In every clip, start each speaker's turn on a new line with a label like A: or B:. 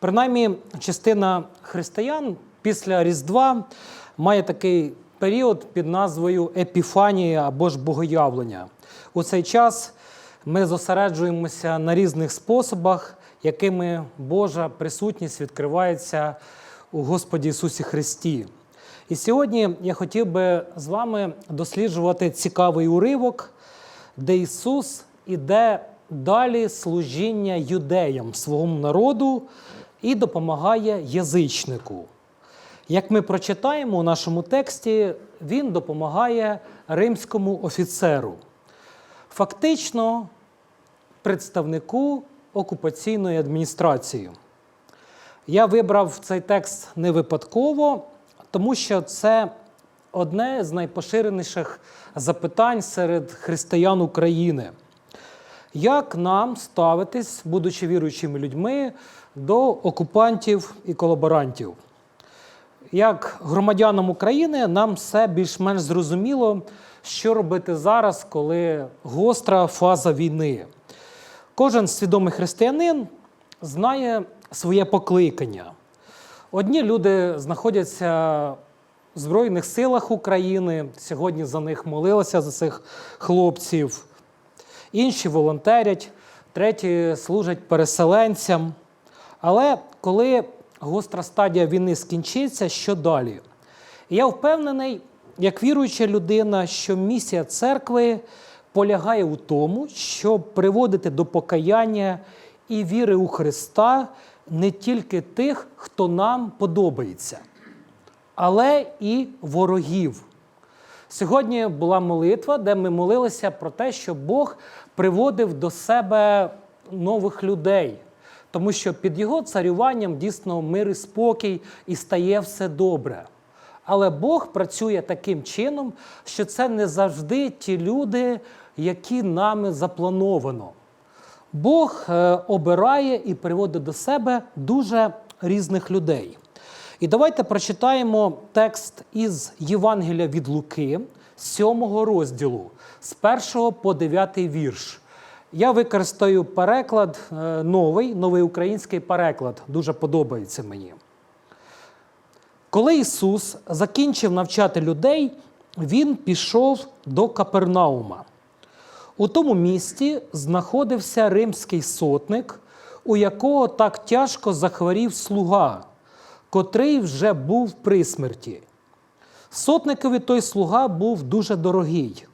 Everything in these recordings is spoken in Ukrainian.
A: Принаймні, частина християн після Різдва має такий період під назвою Епіфанія або ж Богоявлення. У цей час ми зосереджуємося на різних способах, якими Божа присутність відкривається у Господі Ісусі Христі. І сьогодні я хотів би з вами досліджувати цікавий уривок, де Ісус іде далі служіння юдеям, своєму народу, і допомагає язичнику. Як ми прочитаємо у нашому тексті, він допомагає римському офіцеру, фактично представнику окупаційної адміністрації. Я вибрав цей текст не випадково, тому що це одне з найпоширеніших запитань серед християн України. Як нам ставитись, будучи віруючими людьми, до окупантів і колаборантів? Як громадянам України нам все більш-менш зрозуміло, що робити зараз, коли гостра фаза війни. Кожен свідомий християнин знає своє покликання. Одні люди знаходяться в Збройних силах України, сьогодні за них молилися за цих хлопців, інші волонтерять, треті служать переселенцям. Але коли гостра стадія війни скінчиться, що далі? Я впевнений, як віруюча людина, що місія церкви полягає у тому, щоб приводити до покаяння і віри у Христа не тільки тих, хто нам подобається, але і ворогів. Сьогодні була молитва, де ми молилися про те, що Бог приводив до себе нових людей, тому що під його царюванням дійсно мир і спокій і стає все добре. Але Бог працює таким чином, що це не завжди ті люди, які нами заплановано. Бог е, обирає і приводить до себе дуже різних людей. І давайте прочитаємо текст із Євангелія від Луки, 7 розділу, з 1 по 9 вірш. Я використаю переклад е, новий, новий український переклад. Дуже подобається мені. Коли Ісус закінчив навчати людей, Він пішов до Капернаума. У тому місті знаходився римський сотник, у якого так тяжко захворів слуга, котрий вже був при смерті. Сотникові той слуга був дуже дорогий.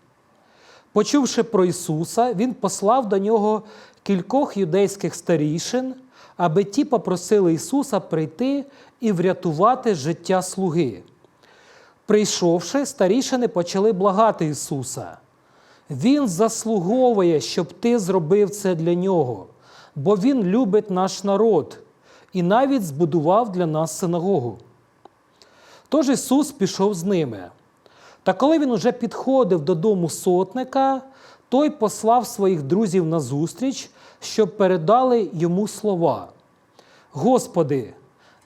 A: Почувши про Ісуса, він послав до нього кількох юдейських старішин, аби ті попросили Ісуса прийти і врятувати життя слуги. Прийшовши, старішини почали благати Ісуса. Він заслуговує, щоб ти зробив це для нього, бо Він любить наш народ і навіть збудував для нас синагогу. Тож Ісус пішов з ними. Та коли він уже підходив додому сотника, той послав своїх друзів на зустріч, щоб передали йому слова: Господи,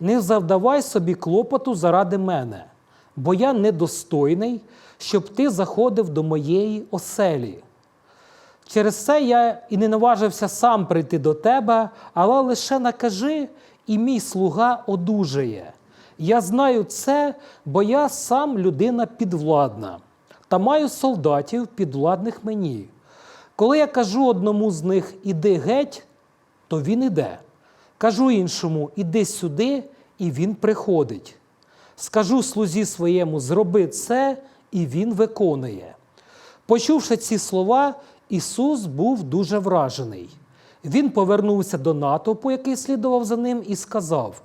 A: не завдавай собі клопоту заради мене, бо я недостойний, щоб ти заходив до моєї оселі. Через це я і не наважився сам прийти до тебе, але лише накажи, і мій слуга одужає. Я знаю це, бо я сам людина підвладна та маю солдатів підвладних мені. Коли я кажу одному з них іди геть, то він іде. Кажу іншому іди сюди, і він приходить. Скажу слузі своєму зроби це, і він виконує. Почувши ці слова, Ісус був дуже вражений. Він повернувся до натовпу, який слідував за ним, і сказав: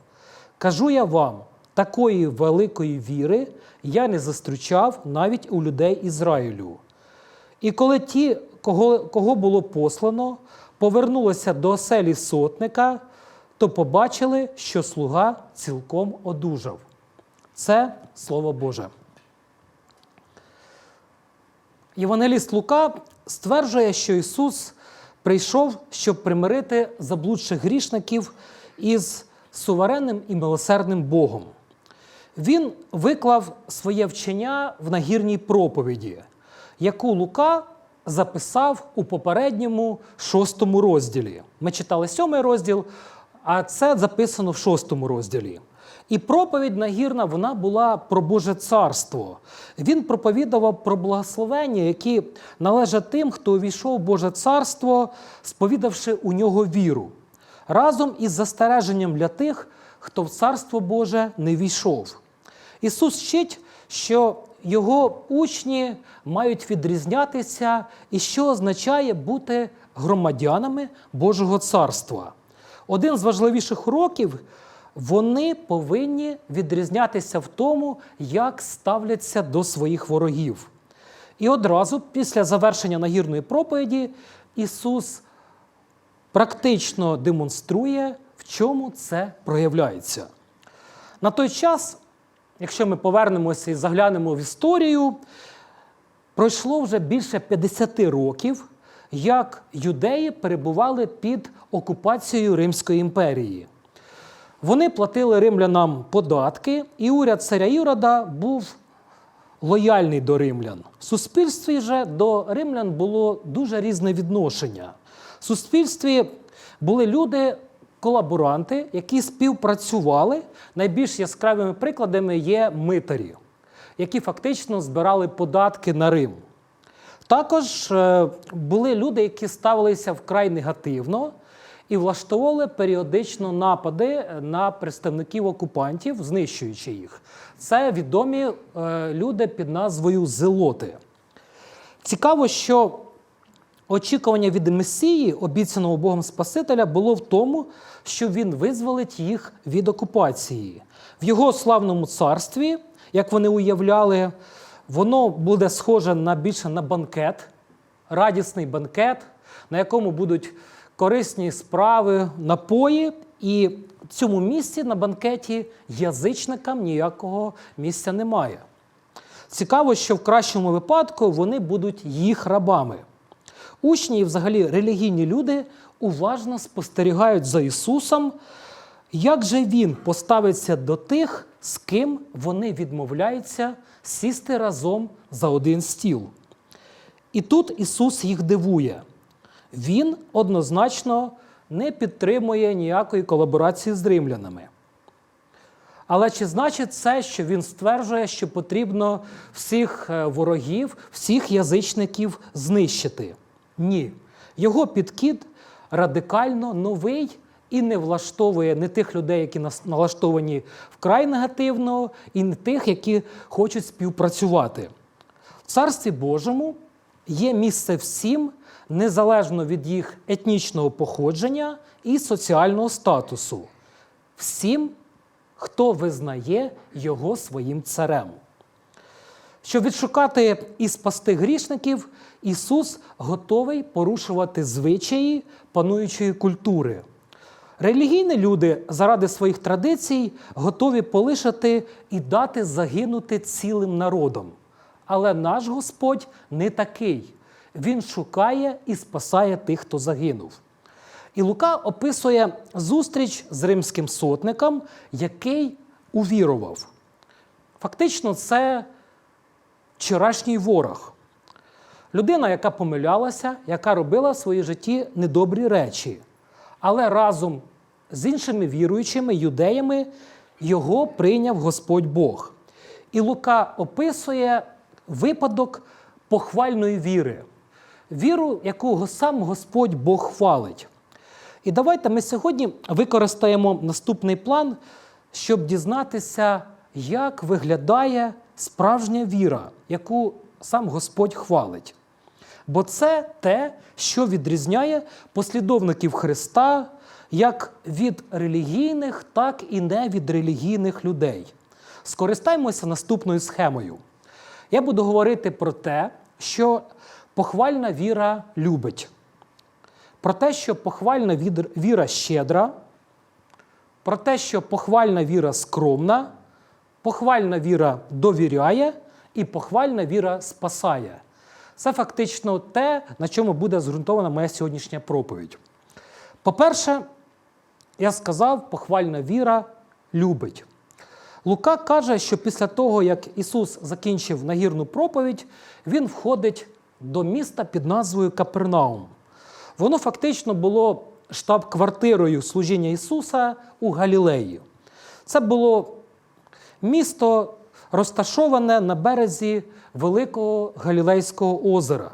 A: Кажу я вам, такої великої віри я не зустрічав навіть у людей Ізраїлю. І коли ті, кого, кого було послано, повернулися до оселі сотника, то побачили, що слуга цілком одужав. Це Слово Боже. Євангеліст Лука стверджує, що Ісус прийшов, щоб примирити заблудших грішників із суверенним і милосердним Богом. Він виклав своє вчення в нагірній проповіді, яку Лука записав у попередньому шостому розділі. Ми читали сьомий розділ, а це записано в шостому розділі. І проповідь нагірна вона була про Боже царство. Він проповідував про благословення, які належать тим, хто увійшов в Боже царство, сповідавши у нього віру, разом із застереженням для тих, хто в царство Боже не війшов. Ісус вчить, що його учні мають відрізнятися, і що означає бути громадянами Божого царства. Один з важливіших уроків вони повинні відрізнятися в тому, як ставляться до своїх ворогів. І одразу після завершення нагірної проповіді Ісус практично демонструє, в чому це проявляється. На той час, якщо ми повернемося і заглянемо в історію, пройшло вже більше 50 років, як юдеї перебували під окупацією Римської імперії. Вони платили римлянам податки, і уряд царя Ірода був лояльний до римлян. В суспільстві же до римлян було дуже різне відношення. В суспільстві були люди, колаборанти, які співпрацювали. Найбільш яскравими прикладами є митарі, які фактично збирали податки на Рим. Також е, були люди, які ставилися вкрай негативно і влаштовували періодично напади на представників окупантів, знищуючи їх. Це відомі е, люди під назвою Зелоти. Цікаво, що очікування від Месії, обіцяного Богом Спасителя, було в тому, що він визволить їх від окупації. В його славному царстві, як вони уявляли, воно буде схоже на більше на банкет, радісний банкет, на якому будуть корисні справи, напої, і в цьому місці на банкеті язичникам ніякого місця немає. Цікаво, що в кращому випадку вони будуть їх рабами. Учні і взагалі релігійні люди уважно спостерігають за Ісусом, як же Він поставиться до тих, з ким вони відмовляються сісти разом за один стіл. І тут Ісус їх дивує. Він однозначно не підтримує ніякої колаборації з римлянами. Але чи значить це, що він стверджує, що потрібно всіх е, ворогів, всіх язичників знищити? Ні. Його підкид радикально новий і не влаштовує не тих людей, які налаштовані вкрай негативно, і не тих, які хочуть співпрацювати. В Царстві Божому є місце всім, незалежно від їх етнічного походження і соціального статусу. Всім, хто визнає його своїм царем. Щоб відшукати і спасти грішників, Ісус готовий порушувати звичаї пануючої культури. Релігійні люди заради своїх традицій готові полишити і дати загинути цілим народом. Але наш Господь не такий. Він шукає і спасає тих, хто загинув. І Лука описує зустріч з римським сотником, який увірував. Фактично, це вчорашній ворог. Людина, яка помилялася, яка робила в своїй житті недобрі речі, але разом з іншими віруючими юдеями його прийняв Господь Бог. І Лука описує випадок похвальної віри, віру, яку сам Господь Бог хвалить. І давайте ми сьогодні використаємо наступний план, щоб дізнатися, як виглядає справжня віра, яку сам Господь хвалить. Бо це те, що відрізняє послідовників Христа як від релігійних, так і не від релігійних людей. Скористаємося наступною схемою. Я буду говорити про те, що похвальна віра любить, про те, що похвальна віра щедра, про те, що похвальна віра скромна, похвальна віра довіряє і похвальна віра спасає. Це фактично те, на чому буде зґрунтована моя сьогоднішня проповідь. По-перше, я сказав, похвальна віра любить. Лука каже, що після того, як Ісус закінчив нагірну проповідь, Він входить до міста під назвою Капернаум. Воно фактично було штаб-квартирою служіння Ісуса у Галілеї. Це було місто, розташоване на березі Великого Галілейського озера.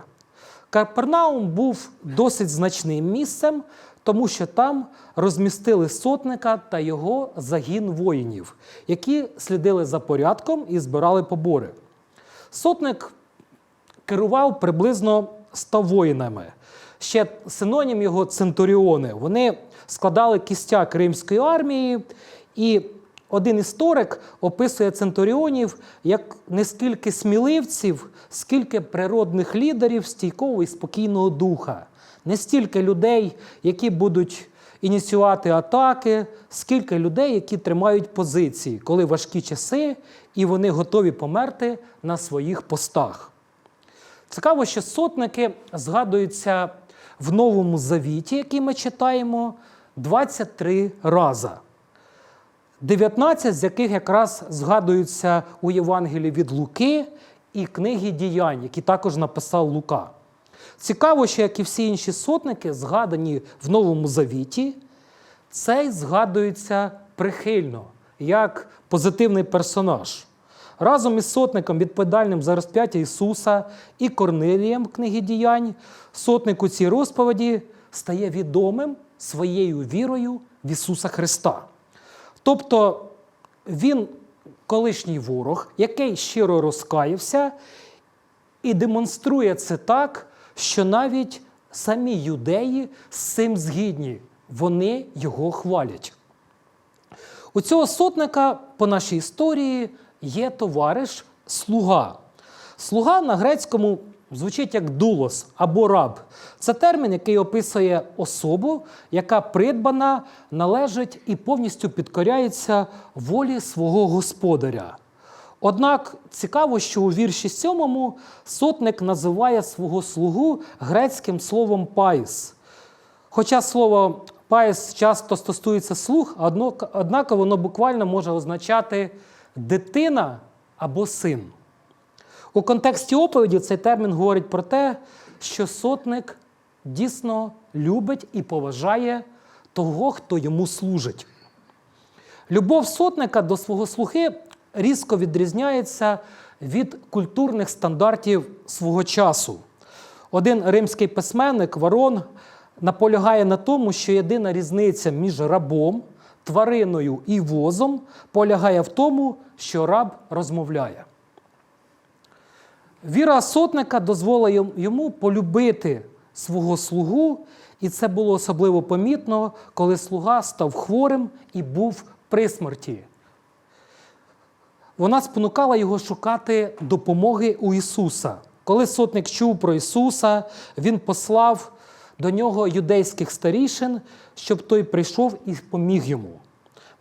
A: Капернаум був досить значним місцем, тому що там розмістили сотника та його загін воїнів, які слідили за порядком і збирали побори. Сотник керував приблизно 100 воїнами. Ще синонім його центуріони. Вони складали кістяк римської армії, і один історик описує центуріонів як не скільки сміливців, скільки природних лідерів стійкого і спокійного духа. Не стільки людей, які будуть ініціювати атаки, скільки людей, які тримають позиції, коли важкі часи, і вони готові померти на своїх постах. Цікаво, що сотники згадуються в Новому Завіті, який ми читаємо, 23 рази. 19 з яких якраз згадуються у Євангелії від Луки і книги діянь, які також написав Лука. Цікаво, що як і всі інші сотники, згадані в Новому Завіті, цей згадується прихильно, як позитивний персонаж. Разом із сотником, відповідальним за розп'яття Ісуса і Корнилієм в книгі діянь, сотник у цій розповіді стає відомим своєю вірою в Ісуса Христа. Тобто він колишній ворог, який щиро розкаявся, і демонструє це так, що навіть самі юдеї з цим згідні, вони його хвалять. У цього сотника по нашій історії є товариш слуга. Слуга на грецькому звучить як дулос або раб. Це термін, який описує особу, яка придбана, належить і повністю підкоряється волі свого господаря. Однак цікаво, що у вірші сьомому сотник називає свого слугу грецьким словом пайс. Хоча слово пайс часто стосується слуг, однак воно буквально може означати дитина або син. У контексті оповіді цей термін говорить про те, що сотник дійсно любить і поважає того, хто йому служить. Любов сотника до свого слуги різко відрізняється від культурних стандартів свого часу. Один римський письменник Варон наполягає на тому, що єдина різниця між рабом, твариною і возом полягає в тому, що раб розмовляє. Віра сотника дозволила йому полюбити свого слугу, і це було особливо помітно, коли слуга став хворим і був при смерті. Вона спонукала його шукати допомоги у Ісуса. Коли сотник чув про Ісуса, він послав до нього юдейських старішин, щоб той прийшов і поміг йому.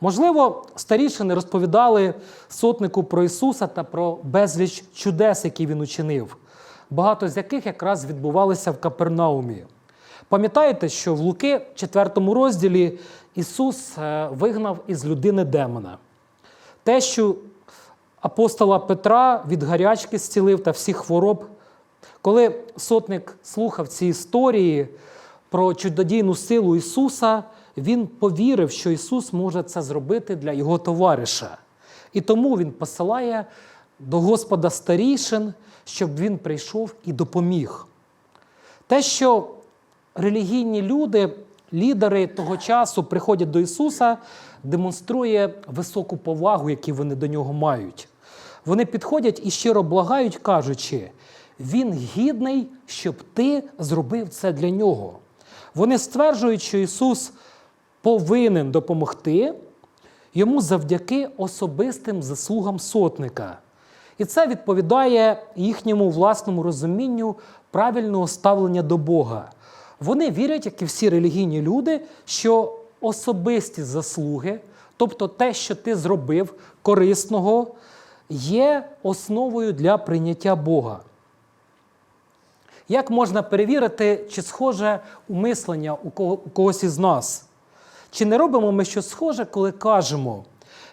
A: Можливо, старішини розповідали сотнику про Ісуса та про безліч чудес, які він учинив, багато з яких якраз відбувалися в Капернаумі. Пам'ятаєте, що в Луки, 4 розділі, Ісус е, вигнав із людини демона. Те, що апостола Петра від гарячки зцілив та всіх хвороб. Коли сотник слухав ці історії про чудодійну силу Ісуса, він повірив, що Ісус може це зробити для його товариша. І тому він посилає до Господа старішин, щоб він прийшов і допоміг. Те, що релігійні люди, лідери того часу приходять до Ісуса, демонструє високу повагу, яку вони до нього мають. Вони підходять і щиро благають, кажучи, Він гідний, щоб ти зробив це для нього. Вони стверджують, що Ісус повинен допомогти йому завдяки особистим заслугам сотника. І це відповідає їхньому власному розумінню правильного ставлення до Бога. Вони вірять, як і всі релігійні люди, що особисті заслуги, тобто те, що ти зробив корисного, є основою для прийняття Бога. Як можна перевірити, чи схоже у мислення у кого- у когось із нас? Чи не робимо ми щось схоже, коли кажемо: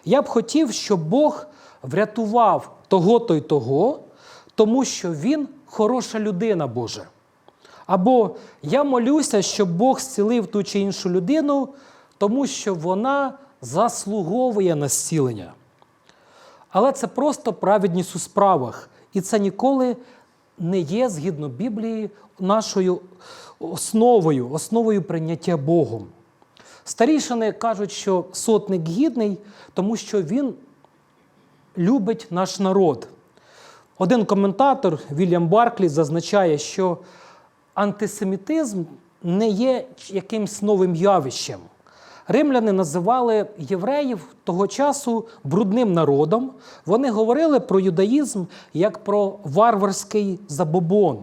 A: я б хотів, щоб Бог врятував того-то й того, тому що він хороша людина Боже. Або я молюся, щоб Бог зцілив ту чи іншу людину, тому що вона заслуговує на зцілення. Але це просто праведність у справах. І це ніколи не є, згідно Біблії, нашою основою, основою прийняття Богом. Старішини кажуть, що сотник гідний, тому що він любить наш народ. Один коментатор Вільям Барклі зазначає, що антисемітизм не є якимсь новим явищем. Римляни називали євреїв того часу брудним народом. Вони говорили про юдаїзм як про варварський забобон.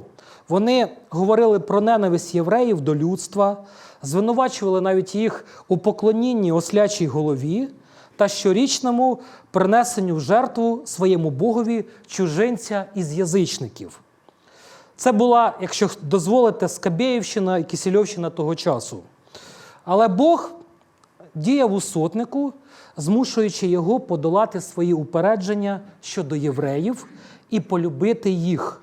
A: Вони говорили про ненависть євреїв до людства, звинувачували навіть їх у поклонінні ослячій голові та щорічному принесенню в жертву своєму богові чужинця із язичників. Це була, якщо дозволите, Скабєївщина і Кисельовщина того часу. Але Бог діяв у сотнику, змушуючи його подолати свої упередження щодо євреїв і полюбити їх,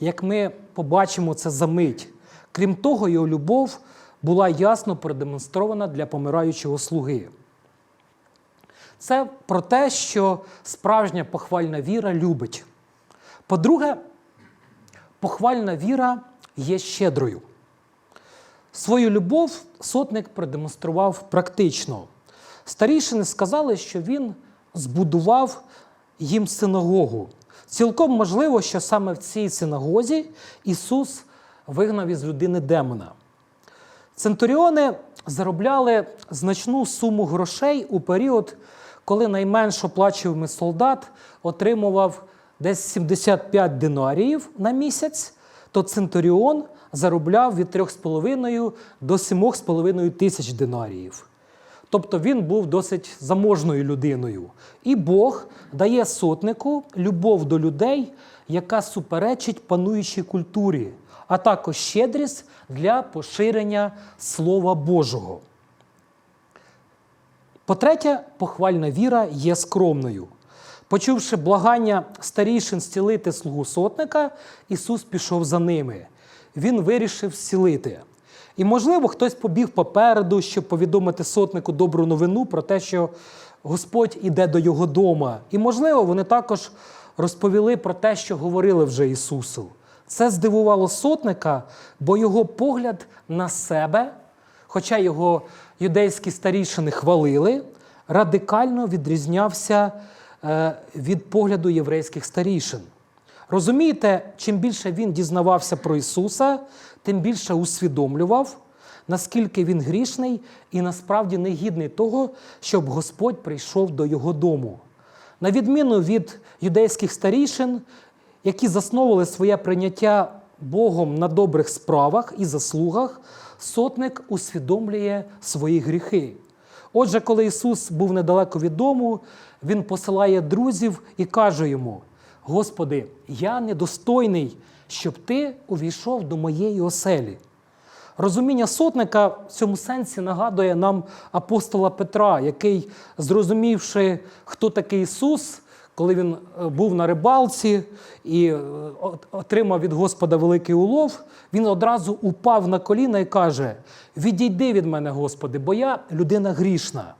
A: як ми побачимо це за мить. Крім того, його любов була ясно продемонстрована для помираючого слуги. Це про те, що справжня похвальна віра любить. По-друге, похвальна віра є щедрою. Свою любов сотник продемонстрував практично. Старішини сказали, що він збудував їм синагогу. Цілком можливо, що саме в цій синагозі Ісус вигнав із людини демона. Центуріони заробляли значну суму грошей у період, коли найменш оплачуваний солдат отримував десь 75 динаріїв на місяць, то центуріон заробляв від 3,5 до 7,5 тисяч динаріїв. Тобто він був досить заможною людиною. І Бог дає сотнику любов до людей, яка суперечить пануючій культурі, а також щедрість для поширення Слова Божого. По-третє, похвальна віра є скромною. Почувши благання старішин зцілити слугу сотника, Ісус пішов за ними. Він вирішив зцілити. І, можливо, хтось побіг попереду, щоб повідомити сотнику добру новину про те, що Господь іде до його дома. І, можливо, вони також розповіли про те, що говорили вже Ісусу. Це здивувало сотника, бо його погляд на себе, хоча його юдейські старішини хвалили, радикально відрізнявся е, від погляду єврейських старішин. Розумієте, чим більше він дізнавався про Ісуса, тим більше усвідомлював, наскільки він грішний і насправді негідний того, щоб Господь прийшов до його дому. На відміну від юдейських старішин, які засновували своє прийняття Богом на добрих справах і заслугах, сотник усвідомлює свої гріхи. Отже, коли Ісус був недалеко від дому, Він посилає друзів і каже йому: Господи, я недостойний, щоб Ти увійшов до моєї оселі. Розуміння сотника в цьому сенсі нагадує нам апостола Петра, який, зрозумівши, хто такий Ісус, коли він е, був на рибалці і е, отримав від Господа великий улов, він одразу упав на коліна і каже: Відійди від мене, Господи, бо я людина грішна.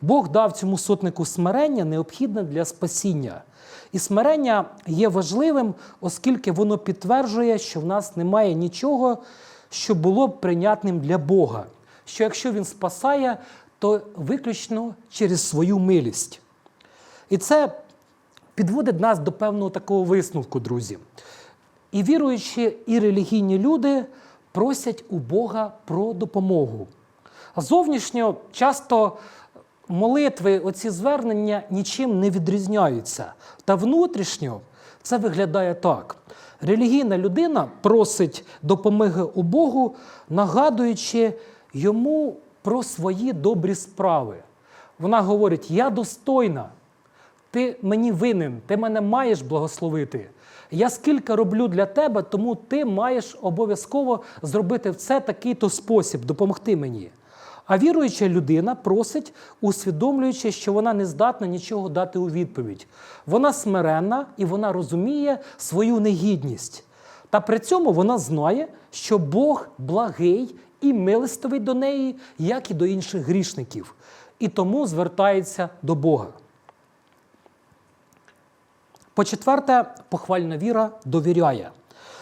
A: Бог дав цьому сотнику смирення, необхідне для спасіння. І смирення є важливим, оскільки воно підтверджує, що в нас немає нічого, що було б прийнятним для Бога. Що якщо Він спасає, то виключно через свою милість. І це підводить нас до певного такого висновку, друзі. І віруючі, і релігійні люди просять у Бога про допомогу. А зовнішньо часто молитви, оці звернення нічим не відрізняються. Та внутрішньо це виглядає так. Релігійна людина просить допомоги у Богу, нагадуючи йому про свої добрі справи. Вона говорить: Я достойна, ти мені винен, ти мене маєш благословити. Я скільки роблю для тебе, тому ти маєш обов'язково зробити в це такий-то спосіб, допомогти мені. А віруюча людина просить, усвідомлюючи, що вона не здатна нічого дати у відповідь. Вона смиренна і вона розуміє свою негідність. Та при цьому вона знає, що Бог благий і милостивий до неї, як і до інших грішників, і тому звертається до Бога. По-четверте, похвальна віра довіряє.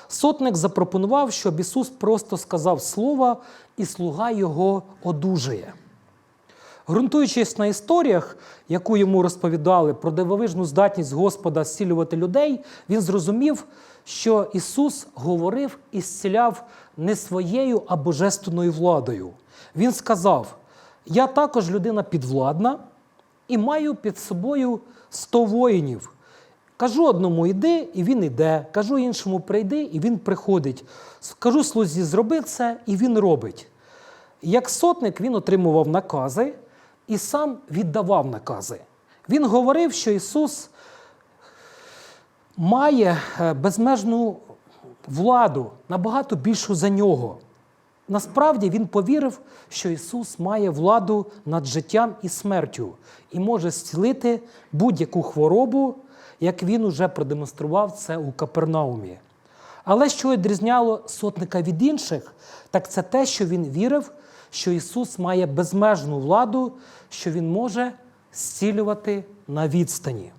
A: Сотник запропонував, щоб Ісус просто сказав слово, і слуга його одужає. Ґрунтуючись на історіях, яку йому розповідали про дивовижну здатність Господа зцілювати людей, він зрозумів, що Ісус говорив і зціляв не своєю, а божественною владою. Він сказав: Я також людина підвладна і маю під собою сто воїнів. Кажу одному йди, і він йде. Кажу іншому прийди, і він приходить. Кажу слузі, зроби це, і він робить. Як сотник він отримував накази і сам віддавав накази. Він говорив, що Ісус має е, безмежну владу, набагато більшу за нього. Насправді він повірив, що Ісус має владу над життям і смертю і може зцілити будь-яку хворобу, як він уже продемонстрував це у Капернаумі. Але що відрізняло сотника від інших, так це те, що він вірив, що Ісус має безмежну владу, що Він може зцілювати на відстані.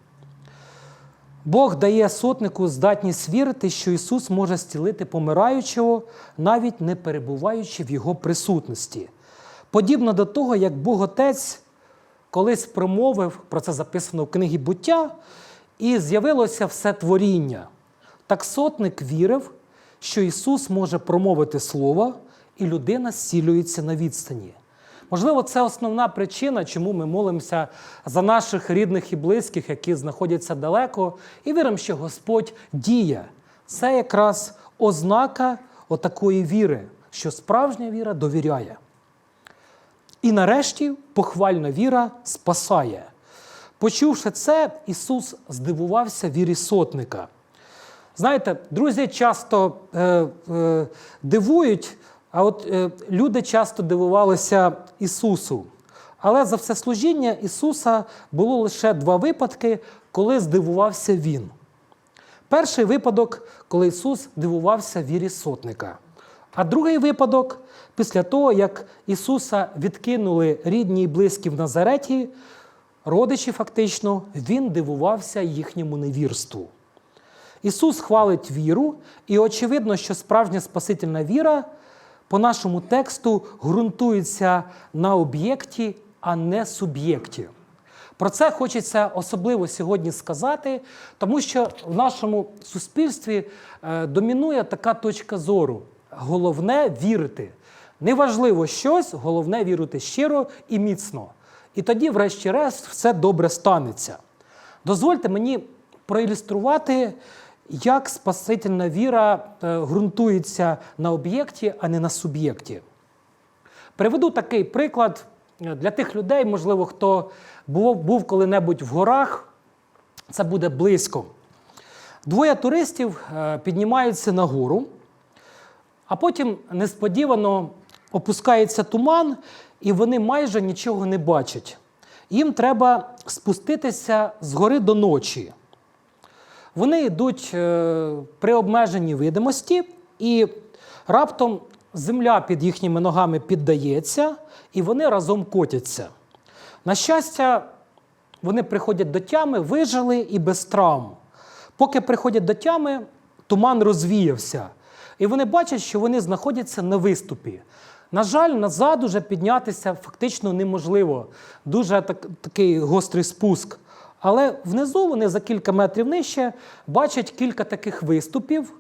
A: Бог дає сотнику здатність вірити, що Ісус може зцілити помираючого, навіть не перебуваючи в Його присутності. Подібно до того, як Бог Отець колись промовив, про це записано в книгі буття, і з'явилося все творіння. Так сотник вірив, що Ісус може промовити Слово, і людина зцілюється на відстані. Можливо, це основна причина, чому ми молимося за наших рідних і близьких, які знаходяться далеко, і віримо, що Господь діє. Це якраз ознака отакої віри, що справжня віра довіряє. І нарешті похвальна віра спасає. Почувши це, Ісус здивувався вірі сотника. Знаєте, друзі часто е, е, дивують, а от е, люди часто дивувалися Ісусу. Але за все служіння Ісуса було лише два випадки, коли здивувався Він. Перший випадок, коли Ісус дивувався вірі сотника. А другий випадок після того, як Ісуса відкинули рідні і близькі в Назареті, родичі фактично, Він дивувався їхньому невірству. Ісус хвалить віру, і очевидно, що справжня спасительна віра по нашому тексту ґрунтується на об'єкті, а не суб'єкті. Про це хочеться особливо сьогодні сказати, тому що в нашому суспільстві е, домінує така точка зору: головне вірити. Неважливо щось, головне вірити щиро і міцно. І тоді, врешті-решт, все добре станеться. Дозвольте мені проілюструвати, як спасительна віра е, ґрунтується на об'єкті, а не на суб'єкті. Приведу такий приклад е, для тих людей, можливо, хто був, був коли-небудь в горах, це буде близько. Двоє туристів е, піднімаються на гору, а потім несподівано опускається туман, і вони майже нічого не бачать. Їм треба спуститися з гори до ночі. Вони йдуть е, при обмеженій видимості, і раптом земля під їхніми ногами піддається, і вони разом котяться. На щастя, вони приходять до тями, вижили і без травм. Поки приходять до тями, туман розвіявся, і вони бачать, що вони знаходяться на виступі. На жаль, назад уже піднятися фактично неможливо. Дуже так, такий гострий спуск. Але внизу вони за кілька метрів нижче бачать кілька таких виступів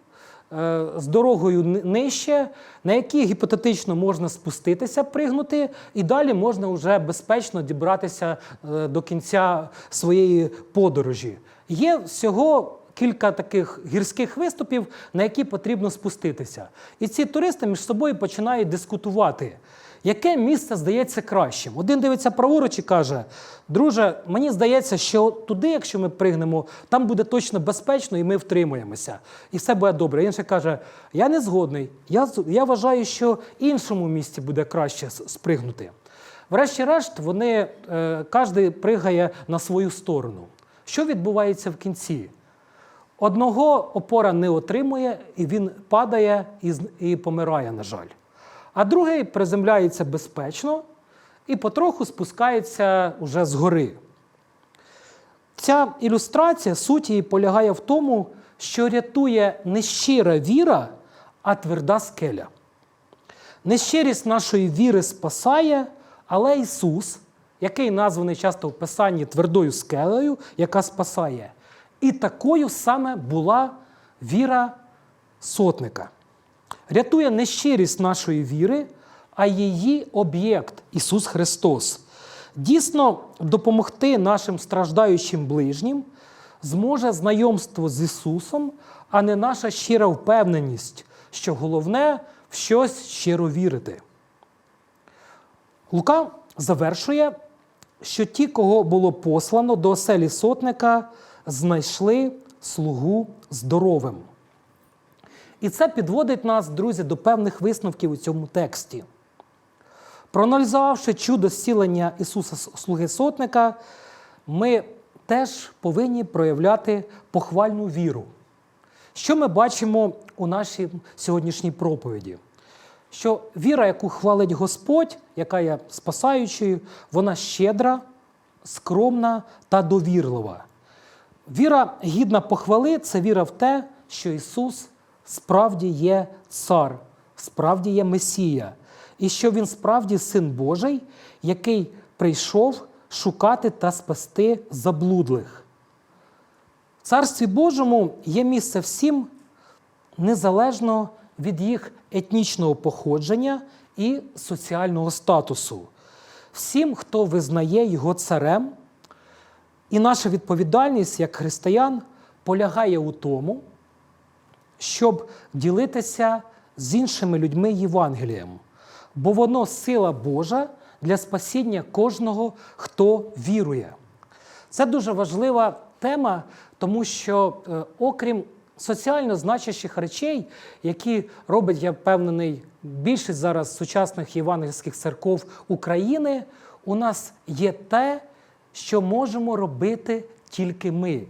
A: е, з дорогою нижче, на які гіпотетично можна спуститися, пригнути, і далі можна вже безпечно дібратися е, до кінця своєї подорожі. Є всього кілька таких гірських виступів, на які потрібно спуститися. І ці туристи між собою починають дискутувати. Яке місце здається кращим? Один дивиться праворуч і каже: друже, мені здається, що туди, якщо ми пригнемо, там буде точно безпечно і ми втримаємося. І все буде добре. Інший каже: Я не згодний. Я, я вважаю, що іншому місці буде краще спригнути. Врешті-решт, вони, е, кожен пригає на свою сторону. Що відбувається в кінці? Одного опора не отримує, і він падає і, і помирає, на жаль. А другий приземляється безпечно і потроху спускається уже згори. Ця ілюстрація суть її полягає в тому, що рятує не щира віра, а тверда скеля. Нещирість нашої віри спасає, але Ісус, який названий часто в Писанні твердою скелею, яка спасає, і такою саме була віра сотника. Рятує не щирість нашої віри, а її об'єкт Ісус Христос. Дійсно, допомогти нашим страждаючим ближнім зможе знайомство з Ісусом, а не наша щира впевненість, що головне в щось щиро вірити. Лука завершує, що ті, кого було послано до оселі сотника, знайшли слугу здоровим. І це підводить нас, друзі, до певних висновків у цьому тексті. Проаналізувавши чудо зцілення Ісуса слуги сотника, ми теж повинні проявляти похвальну віру. Що ми бачимо у нашій сьогоднішній проповіді? Що віра, яку хвалить Господь, яка є спасаючою, вона щедра, скромна та довірлива. Віра гідна похвали це віра в те, що Ісус справді є цар, справді є Месія, і що Він справді Син Божий, який прийшов шукати та спасти заблудлих. В Царстві Божому є місце всім, незалежно від їх етнічного походження і соціального статусу. Всім, хто визнає його царем, і наша відповідальність як християн полягає у тому, щоб ділитися з іншими людьми Євангелієм, бо воно сила Божа для спасіння кожного, хто вірує. Це дуже важлива тема, тому що, е, окрім соціально значущих речей, які робить, я впевнений, більшість зараз сучасних євангельських церков України, у нас є те, що можемо робити тільки ми,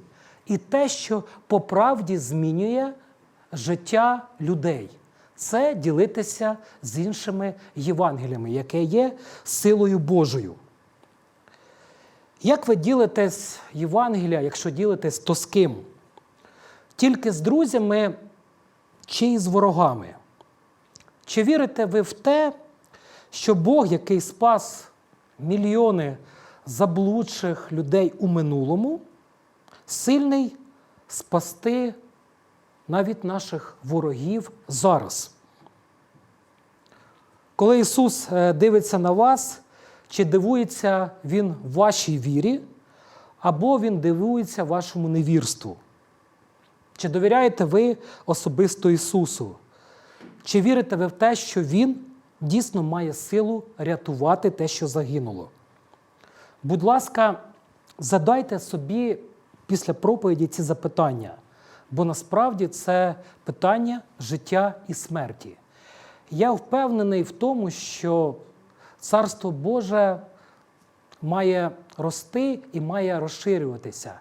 A: і те, що по правді змінює життя людей. Це ділитися з іншими Євангеліями, яке є силою Божою. Як ви ділитесь Євангелія, якщо ділитесь, то з ким? Тільки з друзями чи з ворогами? Чи вірите ви в те, що Бог, який спас мільйони заблудших людей у минулому, сильний спасти навіть наших ворогів зараз? Коли Ісус е, дивиться на вас, чи дивується Він вашій вірі, або Він дивується вашому невірству? Чи довіряєте ви особисто Ісусу? Чи вірите ви в те, що Він дійсно має силу рятувати те, що загинуло? Будь ласка, задайте собі після проповіді ці запитання, бо насправді це питання життя і смерті. Я впевнений в тому, що Царство Боже має рости і має розширюватися.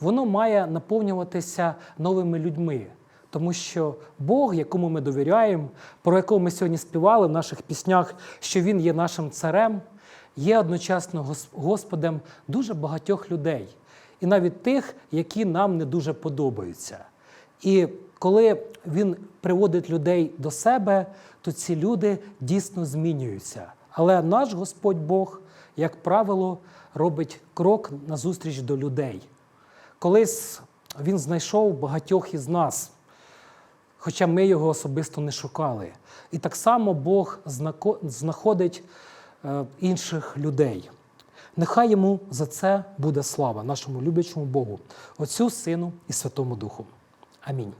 A: Воно має наповнюватися новими людьми. Тому що Бог, якому ми довіряємо, про якого ми сьогодні співали в наших піснях, що Він є нашим царем, є одночасно Гос- Господем дуже багатьох людей, і навіть тих, які нам не дуже подобаються. І коли Він приводить людей до себе, то ці люди дійсно змінюються. Але наш Господь Бог, як правило, робить крок назустріч до людей. Колись він знайшов багатьох із нас, хоча ми його особисто не шукали. І так само Бог знаходить інших людей. Нехай йому за це буде слава, нашому люблячому Богу, Отцю, Сину і Святому Духу. Амінь.